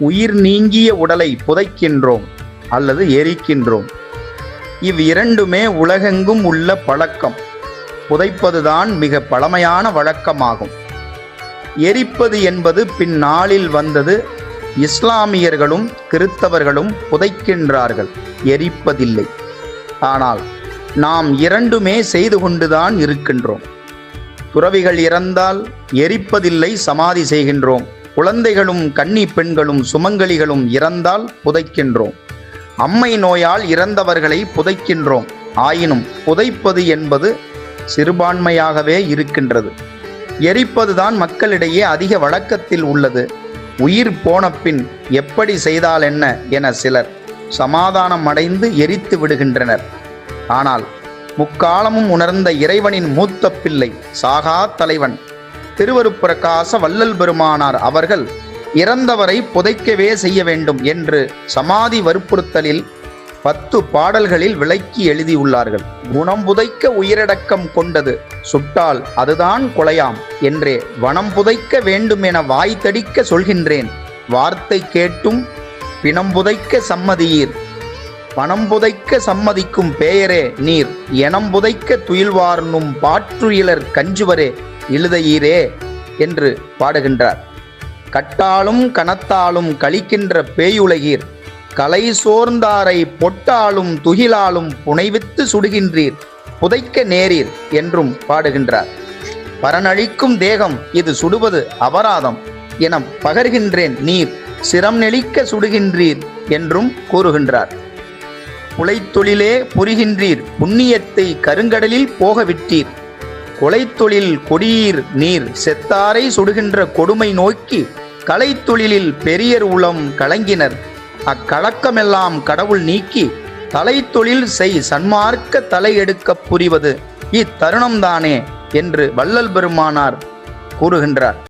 உயிர் நீங்கிய உடலை புதைக்கின்றோம் அல்லது எரிக்கின்றோம். இவ் இரண்டுமே உலகெங்கும் உள்ள பழக்கம். புதைப்பதுதான் மிக பழமையான வழக்கமாகும். எரிப்பது என்பது பின்னாளில் வந்தது இஸ்லாமியர்களும் கிறித்தவர்களும் புதைக்கின்றார்கள். எரிப்பதில்லை. ஆனால் நாம் இரண்டுமே செய்து கொண்டுதான் இருக்கின்றோம். துறவிகள் இறந்தால் எரிப்பதில்லை சமாதி செய்கின்றோம். குழந்தைகளும் கன்னி பெண்களும் சுமங்கலிகளும் இறந்தால் புதைக்கின்றோம். அம்மை நோயால் இறந்தவர்களை புதைக்கின்றோம். ஆயினும் புதைப்பது என்பது சிறுபான்மையாகவே இருக்கின்றது. எரிப்பதுதான் மக்களிடையே அதிக வழக்கத்தில் உள்ளது. உயிர் போன பின் எப்படி செய்தால் என்ன என சிலர் சமாதானம் அடைந்து எரித்து விடுகின்றனர். ஆனால் முக்காலமும் உணர்ந்த இறைவனின் மூத்த பிள்ளை சாகா தலைவன் திருவருப்பிரகாச வள்ளல் பெருமானார் அவர்கள் இறந்தவரை புதைக்கவே செய்ய வேண்டும் என்று சமாதி வற்புறுத்தலில் பத்து பாடல்களில் விளக்கி எழுதியுள்ளார்கள். குணம் புதைக்க உயிரடக்கம் கொண்டது. சுட்டால் அதுதான் கொலையாம் என்றே வனம் புதைக்க வேண்டும் என வாய் தடிக்க சொல்கின்றேன். வார்த்தை கேட்டும் பிணம் புதைக்க சம்மதியீர். பணம் புதைக்க சம்மதிக்கும் பெயரே நீர். எனம் புதைக்க துயில்வார்னும் பாற்றுயிலர் கஞ்சுவரே. இழுதையீரே என்று பாடுகின்றார். கட்டாலும் கனத்தாலும் கழிக்கின்ற பேயுலகீர் கலை சோர்ந்தாரை பொட்டாலும் துகிலாலும் புனைவித்து சுடுகின்றீர் புதைக்க நேரீர் என்றும் பாடுகின்றார். பரனழிக்கும் தேகம் இது சுடுவது அபராதம் என பகர்கின்றேன் நீர் சிரம் நெளிக்க சுடுகின்றீர் என்றும் கூறுகின்றார். குலைத்தொழிலே புரிகின்றீர் புண்ணியத்தை கருங்கடலில் போகவிட்டீர் கொலைத்தொழில் கொடியீர் நீர் செத்தாரை சுடுகின்ற கொடுமை நோக்கி கலைத்தொழிலில் பெரியர் உளம் கலங்கினர். அக்கலக்கமெல்லாம் கடவுள் நீக்கி தலைத்தொழில் செய் சன்மார்க்க தலையெடுக்கப் புரிவது இத்தருணம்தானே என்று வள்ளல் பெருமானார் கூறுகின்றார்.